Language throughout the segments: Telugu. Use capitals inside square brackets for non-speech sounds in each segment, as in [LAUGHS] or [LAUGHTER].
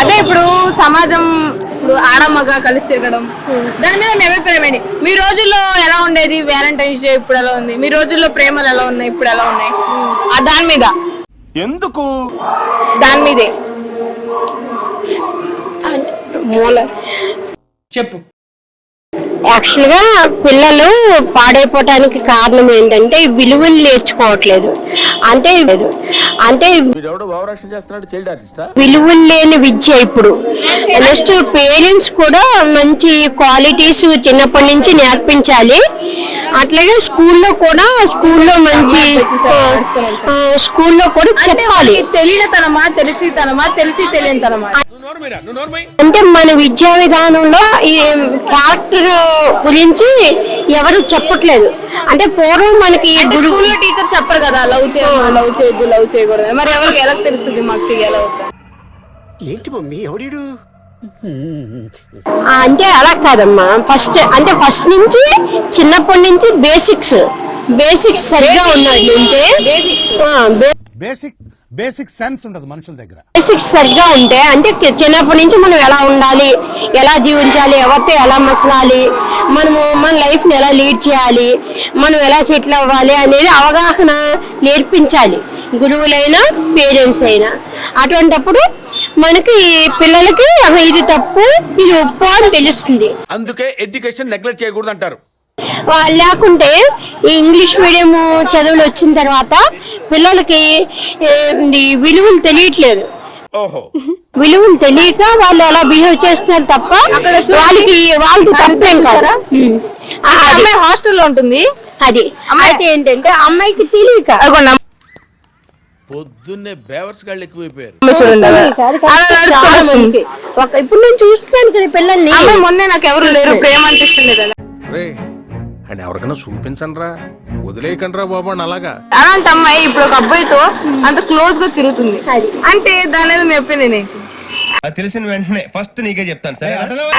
అదే ఇప్పుడు సమాజం ఇప్పుడు ఆడమ్మగా కలిసి తిరగడం. దాని మీద మీ అభిప్రాయం ఏంటి? మీ రోజుల్లో ఎలా ఉండేది? వ్యాలంటైన్స్ డే ఇప్పుడు ఎలా ఉంది? మీ రోజుల్లో ప్రేమలు ఎలా ఉన్నాయి? ఇప్పుడు ఎలా ఉన్నాయి? ఆ దాని మీద. ఎందుకు? దాని మీదే. మూల చెప్పు. యాక్చువల్గా పిల్లలు పాడైపోవటానికి కారణం ఏంటంటే విలువలు నేర్చుకోవట్లేదు. అంటే అంటే విలువలు లేని విద్య ఇప్పుడు. నెక్స్ట్ పేరెంట్స్ కూడా మంచి క్వాలిటీస్ చిన్నప్పటి నుంచి నేర్పించాలి. అట్లాగే స్కూల్లో కూడా స్కూల్లో మంచి స్కూల్లో కూడా చెప్పాలి. తెలియని తనమా తెలిసి తనమా తెలిసి తెలియని తనమా? అంటే మన విద్యా విధానంలో ఈ క్యారెక్టర్ గురించి ఎవరు చెప్పట్లేదు. అంటే పూర్వం మనకి స్కూల్లో టీచర్ చెప్పరు కదా లవ్ చేయకూడదు లవ్ చేయొద్దు లవ్ చేయకూడదు. మరి ఎవరికి ఎలా తెలుస్తుంది మాకు చెయ్యాలో? ఏంటి మమ్మీ అంటే అలా కాదమ్మా. ఫస్ట్ అంటే ఫస్ట్ నుంచి చిన్నప్పటి నుంచి బేసిక్స్. బేసిక్స్ సరిగా ఉన్నట్లుంటే ఆ, బే- బేసిక్. బేసిక్ సెన్స్ ఉండదు మనుషుల దగ్గర. బేసిక్స్ సరిగా ఉంటే అంటే చిన్నప్పటి నుంచి మనం ఎలా ఉండాలి ఎలా జీవించాలి ఎవరితో ఎలా మసలాలి మనము మన లైఫ్ని ఎలా లీడ్ చేయాలి మనం ఎలా సెటిల్ అవ్వాలి అనేది అవగాహన నేర్పించాలి. గురువులైనా పేరెంట్స్ అయినా. అటువంటప్పుడు మనకి పిల్లలకి "ఆహా, ఇది తప్పు ఇది ఒప్పు అని తెలుస్తుంది. అందుకే ఎడ్యుకేషన్ నెగ్లెక్ట్ చేయకూడదు అంటారు లేకుంటే ఈ ఇంగ్లీష్ మీడియం చదువులు వచ్చిన తర్వాత పిల్లలకి విలువలు తెలియట్లేదు. ఓహో. విలువలు తెలియక వాళ్ళు అలా బిహేవ్ చేస్తున్నారు తప్ప వాళ్ళకి వాళ్ళకి తప్పేం కాదు. అమ్మాయి హాస్టల్లో ఉంటుంది. అది. అయితే ఏంటంటే అమ్మాయికి తెలియక. పొద్దున్నే బేవర్స్ గాళ్ళు ఎక్కువైపోయారు. ఇప్పుడు నేను చూస్తున్నాను కదా పిల్లల్ని. మొన్నే నాకు ఎవరు లేరు ప్రేమ అనిపిస్తుంది అండ్ ఎవరికైనా చూపించండి రా వదిలేయకండి రా బాబు అని అలాగా. అలాంటి అమ్మాయి ఇప్పుడు ఒక అబ్బాయితో అంత క్లోజ్గా తిరుగుతుంది. అంటే దాని మీద మీ ఒపీనియన్ ఏంటి? తెలిసిన వెంటనే ఫస్ట్ నీకే చెప్తాను సరే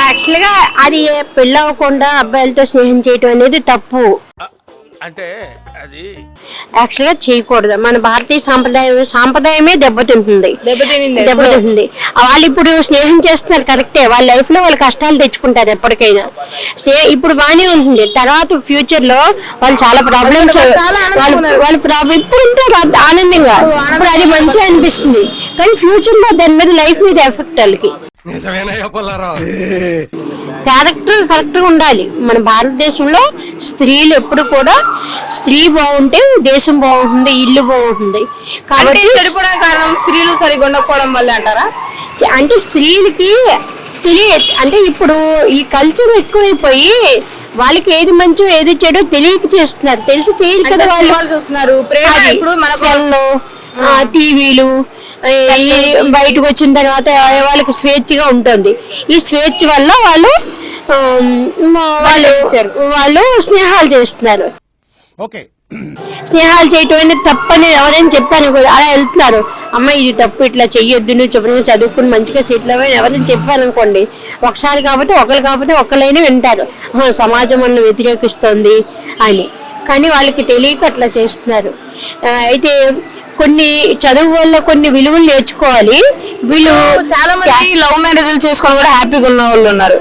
యాక్చువల్గా అది పెళ్ళి అవ్వకుండా అబ్బాయిలతో స్నేహం చేయటం అనేది తప్పు. అంటే అది యాక్చువల్గా చేయకూడదు. మన భారతీయ సాంప్రదాయం సాంప్రదాయమే దెబ్బతింటుంది దెబ్బతింటుంది వాళ్ళు ఇప్పుడు స్నేహం చేస్తున్నారు కరెక్టే. వాళ్ళ లైఫ్లో వాళ్ళు కష్టాలు తెచ్చుకుంటారు ఎప్పటికైనా. ఇప్పుడు బానే ఉంటుంది. తర్వాత ఫ్యూచర్లో వాళ్ళు చాలా ప్రాబ్లమ్స్ వాళ్ళు వాళ్ళ ప్రాబ్లం ఇప్పుడు ఆనందంగా ఇప్పుడు అది మంచి అనిపిస్తుంది. కానీ ఫ్యూచర్లో దాని మీద లైఫ్ మీద ఎఫెక్ట్ వాళ్ళకి. క్యారెక్టర్ కరెక్ట్గా ఉండాలి. మన భారతదేశంలో స్త్రీలు ఎప్పుడు కూడా స్త్రీ బాగుంటే దేశం బాగుంటుంది ఇల్లు బాగుంటుంది. అంటే కాబట్టి చెడిపోవడానికి కారణం స్త్రీలు సరిగా ఉండకపోవడం వల్ల అంటారా? అంటే స్త్రీలకి తెలియ అంటే ఇప్పుడు ఈ కల్చర్ ఎక్కువైపోయి వాళ్ళకి ఏది మంచో ఏది చెడో తెలియక చేస్తున్నారు. తెలిసి చేయరు అంటే కదా వాళ్ళు. చూస్తున్నారు. ప్రేమ ఇప్పుడు మన సెల్లు టీవీలు బయటకు వచ్చిన తర్వాత వాళ్ళకి స్వేచ్ఛగా ఉంటుంది. ఈ స్వేచ్ఛ వల్ల వాళ్ళు వాళ్ళు వాళ్ళు స్నేహాలు చేస్తున్నారు. ఓకే. స్నేహాలు చేయటం అనేది తప్పని ఎవరైనా చెప్పాను కూడా అలా వెళ్తున్నారు. అమ్మ ఇది తప్పు ఇట్లా చెయ్యొద్దు నువ్వు చెప్పిన చదువుకుని మంచిగా సెటిల్ అవ్వని ఎవరైనా చెప్పాను అనుకోండి ఒకసారి కాకపోతే ఒకరు కాకపోతే ఒకళ్ళైనా వింటారు. "ఆహా, సమాజం మనల్ని వ్యతిరేకిస్తుంది అని. కానీ వాళ్ళకి తెలియక అట్లా చేస్తున్నారు. అయితే కొన్ని చదువు వల్ల కొన్ని విలువలు నేర్చుకోవాలి. వీళ్ళు చాలా మంది లవ్ మ్యారేజ్ చేసుకొని కూడా హ్యాపీగా ఉన్న వాళ్ళు ఉన్నారు.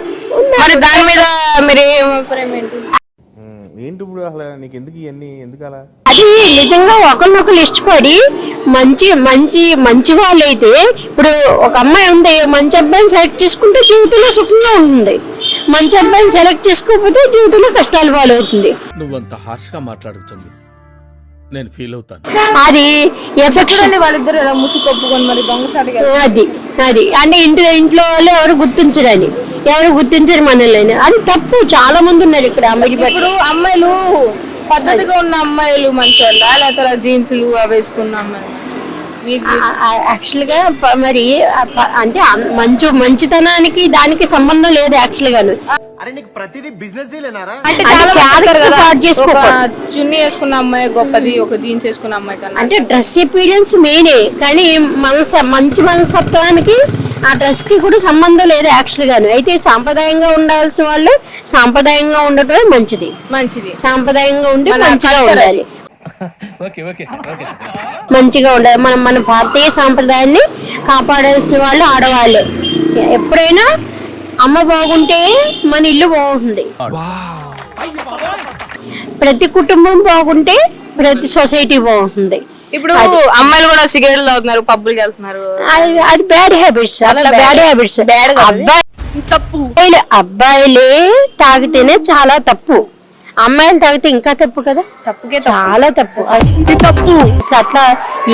మరి దాని మీద మీరు ఏం అభిప్రాయం ఏంటి? ఏంటి ఇప్పుడు అసలు? నీకు ఎందుకు ఇవన్నీ? ఎందుకు అలా? అది నిజంగా ఒకరినొకరు ఇష్టపడి మంచి మంచి మంచి వాళ్ళైతే ఇప్పుడు ఒక అమ్మాయి ఉంది మంచి అబ్బాయిని సెలెక్ట్ చేసుకుంటే జీవితంలో సుఖంగా ఉంటుంది. మంచి అబ్బాయిని సెలెక్ట్ చేసుకోకపోతే జీవితంలో కష్టాలు పాలవుతుంది. నువ్వంత హార్ష్గా మాట్లాడుతుంది నేను ఫీల్ అవుతాను. అది ఎఫెక్షన్. వాళ్ళిద్దరు ఎలా ముసి కొప్పుకొని మరి దొంగసాటిగా అది అది. అంటే ఇంటి ఇంట్లో వాళ్ళు ఎవరు గుర్తించరని. ఎవరు గుర్తించరు మనల్ని. అది తప్పు. చాలా మంది ఉన్నారు ఇక్కడ అమ్మాయి ఇప్పుడు అమ్మాయిలు పద్ధతిగా ఉన్న అమ్మాయిలు మంచిగా లేకపోతే జీన్సులు అవి వేసుకున్న అమ్మాయిలు? మీరు యాక్చువల్గా మరి ఆ ప- అంటే ఆ మంచు మంచితనానికి దానికి సంబంధం లేదు యాక్చువల్గా అరే నీకు ప్రతిదీ బిజినెస్ డీలేనారా అంటే చాలా మంది character అంటారు కదా, part చేసుకోకూడదు. ఒక చున్నీ వేసుకున్న అమ్మాయి గొప్పది ఒక జీన్స్ వేసుకున్న అమ్మాయి కన్నా. అంటే డ్రెస్ అపీరియన్స్ మెయినే కానీ మనస మంచి మనస్తత్వానికి ఆ డ్రెస్కి కూడా సంబంధం లేదు యాక్చువల్ గాను. అయితే సాంప్రదాయంగా ఉండాల్సిన వాళ్ళు సాంప్రదాయంగా ఉండటమే మంచిది. మంచిది. సాంప్రదాయంగా ఉండి మన మంచిగా culture ఉండాలి. Okay okay sir okay. Sir మంచిగా ఉండాలి. మనం మన భారతీయ సాంప్రదాయాన్ని కాపాడాల్సిన వాళ్ళు ఆడవాళ్ళు. ఎప్పుడైనా అమ్మ బాగుంటే మన ఇల్లు బాగుంటుంది. ప్రతి కుటుంబం బాగుంటే ప్రతి సొసైటీ బాగుంటుంది. ఇప్పుడు అమ్మాయిలు కూడా సిగరెట్లు తాగుతున్నారు పబ్బులకి వెళ్తున్నారు అది బ్యాడ్ హ్యాబిట్స్ అట్లా బ్యాడ్ హ్యాబిట్స్. అబ్బాయి తప్పు. అబ్బాయిలే తాగితేనే చాలా తప్పు. అమ్మాయిలు తాగితే ఇంకా తప్పు కదా? తప్పుకే చాలా తప్పు. అది తప్పు. అసలు అట్లా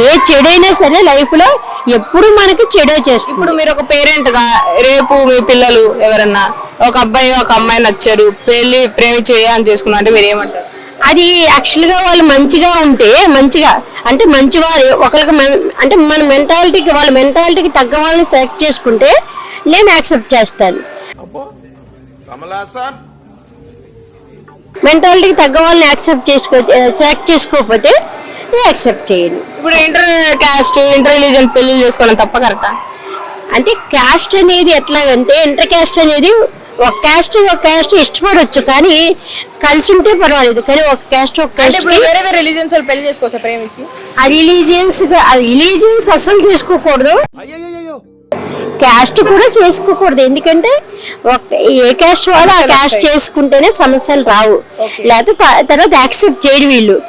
ఏ చెడైనా సరే లైఫ్లో ఎప్పుడు మనకి చెడే చేస్తుంది. ఇప్పుడు మీరు ఒక పేరెంట్గా రేపు మీ పిల్లలు ఎవరన్నా ఒక అబ్బాయి ఒక అమ్మాయి నచ్చారు పెళ్ళి ప్రేమించి అని చేసుకున్నా అంటే మీరు ఏమంటారు? అది యాక్చువల్గా వాళ్ళు మంచిగా ఉంటే మంచిగా అంటే మంచి వారు ఒకరికి అంటే మన మెంటాలిటీకి వాళ్ళ మెంటాలిటీకి తగ్గ వాళ్ళని సెలెక్ట్ చేసుకుంటే నేను యాక్సెప్ట్ చేస్తాను. కమలాసన్ మెంటాలిటీకి తగ్గ వాళ్ళని యాక్సెప్ట్ చేసుకో సెలెక్ట్ చేసుకోకపోతే యాక్సెప్ట్ చేయను. ఇప్పుడు ఇంటర్ కాస్ట్ ఇంటర్ రిలీజన్ పెళ్ళి చేసుకోవడం తప్ప కరెక్టా అంటే క్యాస్ట్ అనేది ఎట్లాగంటే ఇంటర్ క్యాస్ట్ అనేది ఒక క్యాస్ట్ ఒక క్యాస్ట్ ఇష్టపడవచ్చు కానీ కలిసి ఉంటే పర్వాలేదు. కానీ ఒక క్యాస్ట్ ఒక అంటే క్యాస్ట్ ఇప్పుడు వేరే వేరే రిలీజన్స్ వాళ్ళు పెళ్ళి చేసుకోవచ్చా ప్రేమించి? ఆ రిలీజియన్స్ ఆ రిలీజియన్స్ అసలు చేసుకోకూడదు. క్యాస్ట్ కూడా చేసుకోకూడదు. ఎందుకంటే ఒక- ఏ క్యాస్ట్ వాడు ఆ క్యాస్ట్ చేసుకుంటేనే సమస్యలు రావు. లేకపోతే తర్వాత యాక్సెప్ట్ చేయరు వీళ్ళు.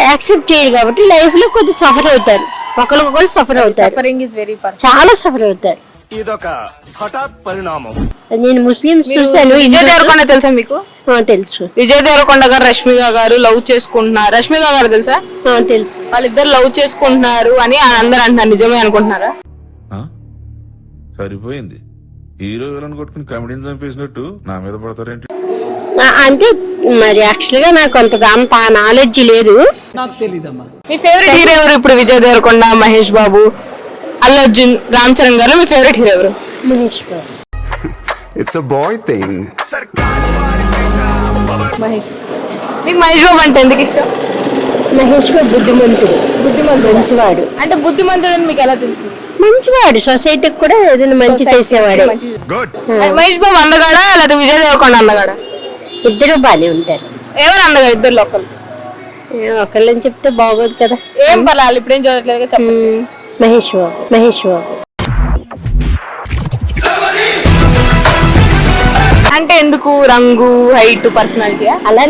యాక్సెప్ట్ చేయరు కాబట్టి లైఫ్లో కొద్ది సఫర్ అవుతారు. ఒకరికొకరు సఫర్ అవుతారు. చాలా సఫర్ అవుతారు. ఇదొక హఠాత్ పరిణామం. నేను ముస్లిమ్స్ చూశాను. విజయ్ దేవరకొండ తెలుసా మీకు? ఆ, తెలుసు. విజయ్ దేవరకొండ గారు రష్మిక గారు లవ్ చేసుకుంటున్నారు. రష్మిక గారు తెలుసా? ఆ, తెలుసు. వాళ్ళిద్దరు లవ్ చేసుకుంటున్నారు అని అందరు అంటున్నారు. నిజమే అనుకుంటున్నారా? సరిపోయింది హీరో విలన్ కొట్టుకుని కమెడీని చంపేసినట్టు నా మీద పడతారేంటి? అంటే మరి యాక్చువల్గా నాకు అంత అంత నాలెడ్జ్ లేదు. మీ ఫేవరెట్ హీరో ఎవరు? ఇప్పుడు విజయ్ దేవరకొండ మహేష్ బాబు అల్లు అర్జున్ రామ్ చరణ్ గారు మీ ఫేవరెట్ హీరో ఎవరు? Mahesh Babu. It's a boy thing Mahesh. మీకు మహేష్ బాబు అంటే ఎందుకు ఇష్టం? మహేష్ బాబు బుద్ధిమంతుడు. బుద్ధిమంతుడు మంచివాడు. అంటే బుద్ధిమంతుడు అని మీకు ఎలా తెలుసు? మంచివాడు. సొసైటీకి కూడా ఏదైనా మంచి చేసేవాడు. మహేష్ బాబు అందగాడా లేదా విజయ్ దేవరకొండ అందగాడా ఇద్దరు బానే ఉంటారు. ఎవరు అందగాడు ఇద్దరు ఒకరు ఏ, ఒకళ్ళని చెప్తే బాగోదు కదా. ఏం పర్లేదు ఇప్పుడు ఏం ఉమ్, మహేష్ బాబు మహేష్ బాబు. అంటే ఎందుకు? రంగు హైట్ పర్సనాలిటీ అలా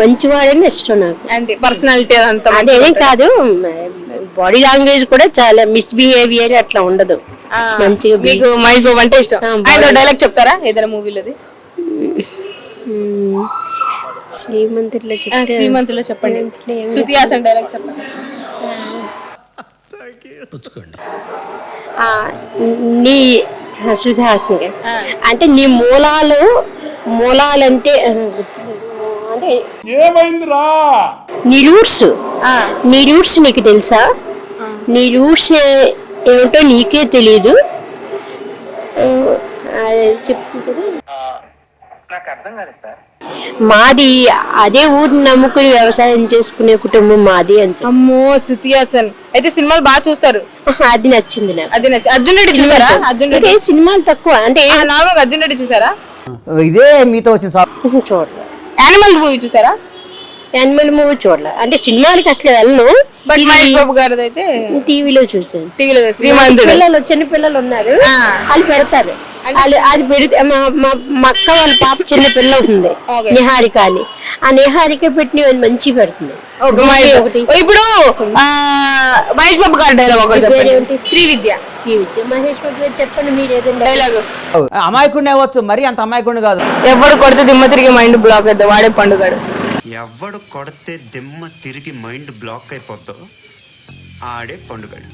మంచివాడని ఇష్టం నాకు. అంటే పర్సనాలిటీ అదంతా అదేమీ కాదు బాడీ లాంగ్వేజ్ కూడా చాలా మిస్బిహేవియర్ అట్లా ఉండదు. మంచిగా మీకు మహేష్ బాబు అంటే ఇష్టం. ఆయన. డైలాగ్ చెప్తారా ఏదైనా మూవీలోది? ఉమ్, శ్రీమంతుడిలో చెప్తే శ్రీమంతులో చెప్పండి శృతి హాసన్ డైలాగ్ చెప్పండి ఆ, నీ సుధాసన్ అంటే నీ మూలాలు మూలాలంటే అంటే ఏమైందిరా? నీ రూట్స్ నీ రూట్స్ నీకు తెలుసా? నీ రూట్స్ ఏమిటో నీకే తెలియదు చెప్పు కదా. మాది అదే ఊరిని నమ్ముకుని వ్యవసాయం చేసుకునే కుటుంబం మాది అని. అమ్మో శృతి హాసన్. అయితే సినిమాలు బాగా చూస్తారు. అది నచ్చింది నాకు. అది నచ్చి అర్జున్ రెడ్డి చూసారా? అర్జున్ రెడ్డి. సినిమాలు తక్కువ. అంటే నార్మల్ అర్జున్ రెడ్డి చూసారా? ఇదే మీతో వచ్చిన సార్. చూడలే యానిమల్ మూవీ చూసారా? యానిమల్ మూవీ చూడలే. అంటే సినిమాలకి అసలు వెళ్ళను. బట్ మహేష్ బాబు గారిది అయితే టీవీలో చూసాను టీవీలో శ్రీమంతుడు. పిల్లలు చిన్న పిల్లలు ఉన్నారు. వాళ్ళు పెడతారు. వాళ్ళు అది పెడితే మా మా అక్క వాళ్ళ పాప చిన్న పిల్ల ఉంది. నిహారిక అని. ఆ నిహారిక పెట్టిన మంచి పెడుతుంది. ఇప్పుడు ఆ, మహేష్ బాబు గారి డైలాగ్ ఒకటి? శ్రీ విద్య శ్రీ విద్య మహేష్ బాబు గారు చెప్పండి మీరు ఏదైనా డైలాగ్ అమాయకుడిని అవ్వచ్చు మరి అంత అమాయకుడిని కాదు. ఎవడు కొడితే దిమ్మ తిరిగి మైండ్ బ్లాక్ అవుతుంది వాడే పండుగాడు. ఎవడు కొడితే దిమ్మ తిరిగి మైండ్ బ్లాక్ అయిపోద్దో ఆడే పండుగడు.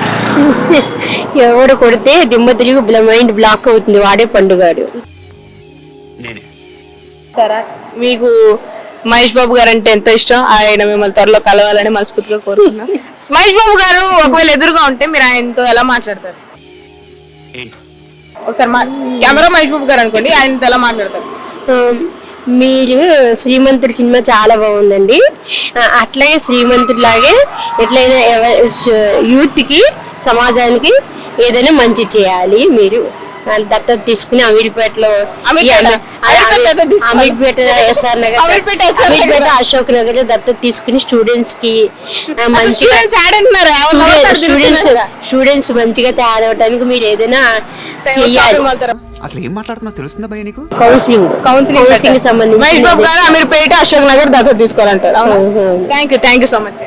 ఎవడు కొడితే దిమ్మ తిరిగి మైండ్ బ్లాక్ అవుతుంది వాడే పండుగాడు. నేనే. సరే మీకు మహేష్ బాబు గారు అంటే ఎంత ఇష్టం? ఆయన మిమ్మల్ని త్వరలో కలవాలని మనస్ఫూర్తిగా కోరుకున్నాం [LAUGHS] మహేష్ బాబు గారు ఒకవేళ ఎదురుగా ఉంటే మీరు ఆయనతో ఎలా మాట్లాడతారు? ఏంటి? ఒకసారి మా కెమెరా మహేష్ బాబు గారు అనుకోండి ఆయనతో ఎలా మాట్లాడతారు? మీరు శ్రీమంతుడి సినిమా చాలా బాగుందండి. అట్లాగే శ్రీమంతుడి లాగే ఎట్లయినా యూత్కి సమాజానికి ఏదైనా మంచి చేయాలి మీరు. దత్తత తీసుకుని అమీర్పేటలో అమీర్పేట? ఎస్ఆర్ నగర్ అమీర్పేట అశోక్ నగర్లో దత్తత తీసుకుని స్టూడెంట్స్కి మంచిగా స్టూడెంట్స్ స్టూడెంట్స్ మంచిగా తయారవడానికి మీరు ఏదైనా అసలు ఏం మాట్లాడుతున్నా తెలుస్తుందా భయ నీకు? కౌన్సిలింగ్ కౌన్సిలింగ్ కౌన్సిలింగ్ సంబంధించి. మహేష్ బాబు గారు అమీర్పేట అశోక్ నగర్ దత్తత తీసుకోవాలంటారు. Thank you thank you so much